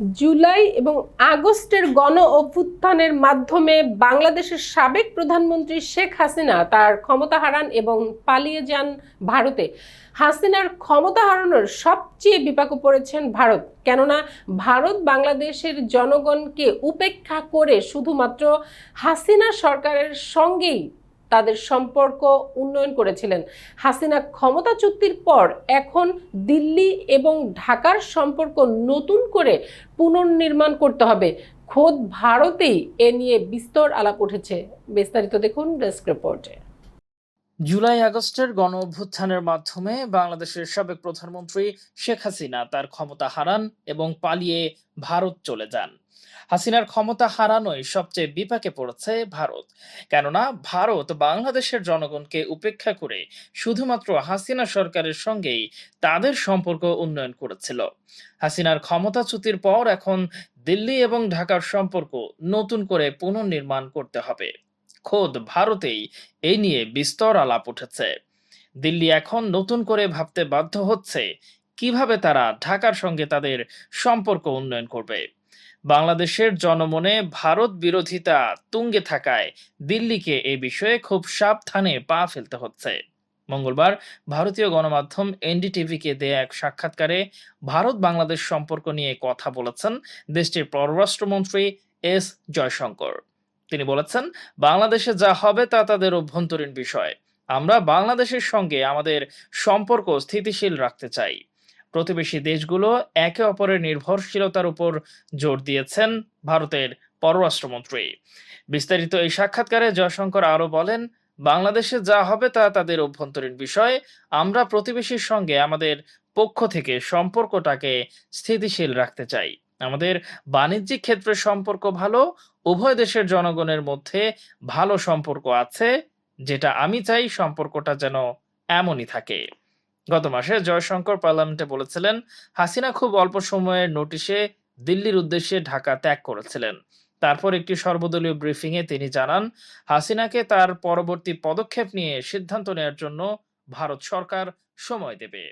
জুলাই এবং আগস্টের গণ অভ্যুত্থানের মাধ্যমে বাংলাদেশের সাবেক প্রধানমন্ত্রী শেখ হাসিনা তার ক্ষমতা হারান এবং পালিয়ে যান ভারতে। হাসিনার ক্ষমতা হারানোর সবচেয়ে বিপাকে পড়েছেন ভারত। কেননা ভারত বাংলাদেশের জনগণকে উপেক্ষা করে শুধুমাত্র হাসিনা সরকারের সঙ্গেই তাদের সম্পর্ক উন্নয়ন করেছিলেন। হাসিনা ক্ষমতা চুক্তির পর এখন দিল্লি এবং ঢাকার সম্পর্ক নতুন করে পুনর্নির্মাণ করতে হবে। খোদ ভারতেই এ নিয়ে বিস্তর আলাপ উঠেছে। বিস্তারিত দেখুন ডেস্ক রিপোর্টে। জুলাই আগস্টের গণ অভ্যুত্থানের মাধ্যমে বাংলাদেশের সাবেক প্রধানমন্ত্রী শেখ হাসিনা তার ক্ষমতা হারান এবং পালিয়ে ভারত চলে যান। হাসিনার ক্ষমতা হারানোই সবচেয়ে বিপাকে পড়েছে ভারত। কেননা ভারত বাংলাদেশের জনগণকে উপেক্ষা করে শুধুমাত্র হাসিনা সরকারের সঙ্গেই তাদের সম্পর্ক উন্নয়ন করেছিল। হাসিনার ক্ষমতাচ্যুতির পর এখন দিল্লি এবং ঢাকার সম্পর্ক নতুন করে পুনর্নির্মাণ করতে হবে। খোদ ভারতেই এই নিয়ে বিস্তর আলাপ উঠেছে। দিল্লি এখন নতুন করে ভাবতে বাধ্য হচ্ছে কীভাবে তারা ঢাকার সঙ্গে তাদের সম্পর্ক উন্নয়ন করবে। বাংলাদেশের জনমনে ভারত বিরোধিতা তুঙ্গে থাকায় দিল্লিকে এ বিষয়ে খুব সাবধানে পা ফেলতে হচ্ছে। মঙ্গলবার ভারতীয় গণমাধ্যম এনডিটিভিকে দেয়া এক সাক্ষাৎকারে ভারত বাংলাদেশ সম্পর্ক নিয়ে কথা বলেছেন দেশটির পররাষ্ট্রমন্ত্রী এস জয়শঙ্কর। তিনি বলেছেন, বাংলাদেশে যা হবে তা তাদের অভ্যন্তরীণ বিষয়। আমরা বাংলাদেশের সঙ্গে আমাদের সম্পর্ক স্থিতিশীল রাখতে চাই। প্রতিবেশী দেশগুলো একে অপরের নির্ভরশীলতার উপর জোর দিয়েছেন ভারতের পররাষ্ট্রমন্ত্রী। বিস্তারিত এই সাক্ষাৎকারে জয়শঙ্কর আরও বলেন, বাংলাদেশে যা হবে তা তাদের অভ্যন্তরীণ বিষয়। আমরা প্রতিবেশীর সঙ্গে আমাদের পক্ষ থেকে সম্পর্কটাকে স্থিতিশীল রাখতে চাই। আমাদের বাণিজ্যিক ক্ষেত্রে সম্পর্ক ভালো, উভয় দেশের জনগণের মধ্যে ভালো সম্পর্ক আছে, যেটা আমি চাই সম্পর্কটা যেন এমনই থাকে। গত মাসে জয়শঙ্কর পার্লামেন্টে বলেছিলেন, হাসিনা খুব অল্প সময়ের নোটিশে দিল্লির উদ্দেশ্যে ঢাকা ত্যাগ করেছিলেন। তারপর একটি সর্বদলীয় ব্রিফিংয়ে তিনি জানান, হাসিনাকে তার পরবর্তী পদক্ষেপ নিয়ে সিদ্ধান্ত নেওয়ার জন্য ভারত সরকার সময় দেবে।